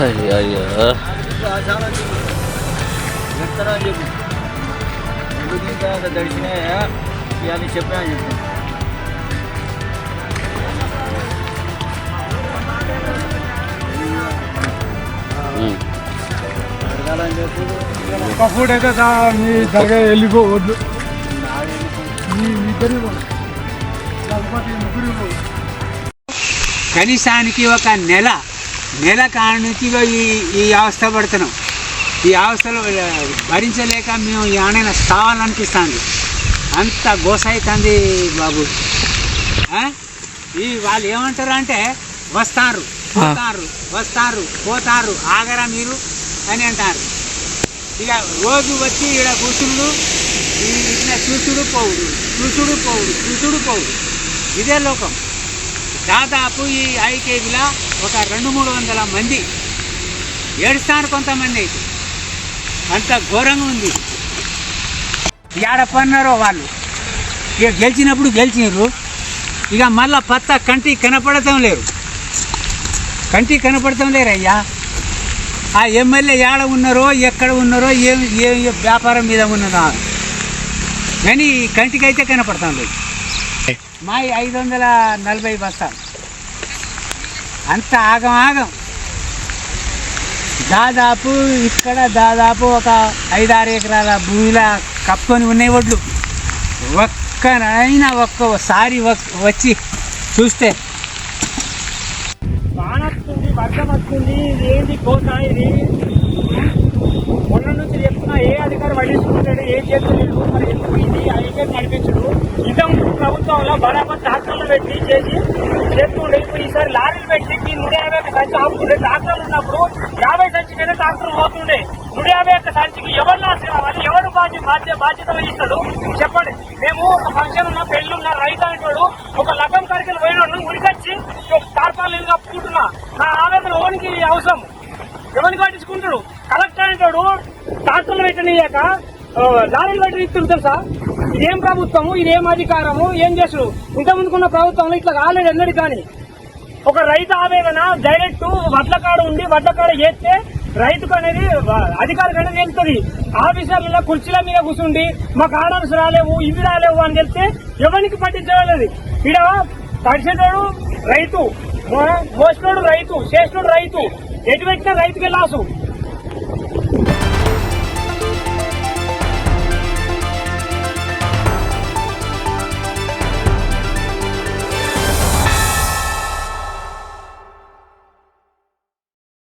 अरे अरे दर्शने यानी छपया ಕಫೋಟ್ ಐತೆ ಸಾ ನೀ ದರ್ಗಾ ಎಲ್ಲಿಗೆ ಹೋಗೋದು ನೀ ಇಬ್ಬರಿಗೂ ಮುಗಿರಿಗೂ కనీసానికి ఒక నెల నెల కాడ నుంచి ఇగో ఈ ఈ అవస్థ పడుతున్నాం. ఈ అవస్థలో భరించలేక మేము ఏమైనా సావాలనిపిస్తుంది అంత గోస అవుతుంది బాబు? ఈ వాళ్ళు ఏమంటారు అంటే వస్తారు పోతారు వస్తారు పోతారు ఆగరా మీరు అని అంటారు. ఇక రోజు వచ్చి ఇక్కడ కూర్చుండు ఇట్లా చూసుడు పోవుడు చూసుడు పోవుడు చూసుడు పోవుడు. ఇదే లోకం. దాదాపు ఈ ఐకేబీలో ఒక రెండు మూడు వందల మంది ఏడుస్తారు కొంతమంది. అయితే అంత ఘోరంగా ఉంది. ఏడపన్నారో వాళ్ళు. ఇక గెలిచినప్పుడు గెలిచినారు. ఇక మళ్ళా పత్త కంటి కనపడటం లేరు. కంటి కనపడటం లేరు అయ్యా ఆ ఎమ్మెల్యే ఏడ ఉన్నారో ఎక్కడ ఉన్నారో ఏం ఏ ఏ వ్యాపారం మీద ఉన్నదో కానీ కంటికి అయితే కనపడతాం లేదు. మా ఐదు వందల నలభై బస్తాలు అంత ఆగం ఆగం. దాదాపు ఇక్కడ దాదాపు ఒక ఐదారు ఎకరాల భూమిలో కప్పుకొని ఉన్నాయి ఒడ్లు. ఒక్కనైనా ఒక్కసారి వచ్చి చూస్తే. వాన వస్తుంది వర్షం వస్తుంది ఇది ఏంటి ఇది? నుంచి ఏ అధికారి పట్టించుకుంటాడు ఏం చేస్తున్నాడు మరి ఎందుకు ఇది అయితే నడిపించడు? ఇంతకుముందు ప్రభుత్వంలో బరాబర్ ట్రాక్టర్లు పెట్టి చేసి చేస్తుండే ఇప్పుడు ఈసారి లారీలు పెట్టి మీ నూట యాభై ఒక్క సంచి ఆపుతుండే. ట్రాక్టర్లు ఉన్నప్పుడు యాభై సంచి మీద ట్రాక్టర్ పోతుండే. నూట యాభై ఒక్క సంచికి ఎవరు లాస్ కావాలి ఎవరు బాధ్యత బాధ్యత బాధ్యత వహిస్తాడు? చెప్పండి. మేము ఒక ఫంక్షన్ ఉన్న పెళ్ళి ఉన్న రైతు అనేవాడు ఒక లగ్గం కరికలు పోయినోడు ఉరికొచ్చి తార్పాలు కప్పుకుంటున్నా నా ఆవేదన ఓనికి అవసరం? ఎవరిని పట్టించుకుంటాడు? కలెక్టర్ అంటాడు ట్రాక్టర్లు పెట్టనీయాక లారీలు పెట్టి ఇస్తుంది తెలుసా? ఇదేం ప్రభుత్వము ఇదేం అధికారము ఏం చేసుడు ఇంతకుముందుకున్న ప్రభుత్వంలో ఇట్లా కాలేదు అన్నది కానీ. ఒక రైతు ఆవేదన డైరెక్ట్ వడ్లకాడ ఉండి వడ్లకాడ చేస్తే రైతుకు అనేది అధికారులు అధికారికి అనేది తెలుస్తుంది. ఆఫీసర్ల కుర్చీల మీద కూర్చుండి మాకు ఆర్డర్స్ రాలేవు ఇవి రాలేవు అని చెప్తే ఎవరికి పట్టించలేదు ఇక్కడ పడిచేటోడు రైతు మోసినోడు రైతు చేసినోడు రైతు. ఎటు పెట్టినా రైతుకి లాసు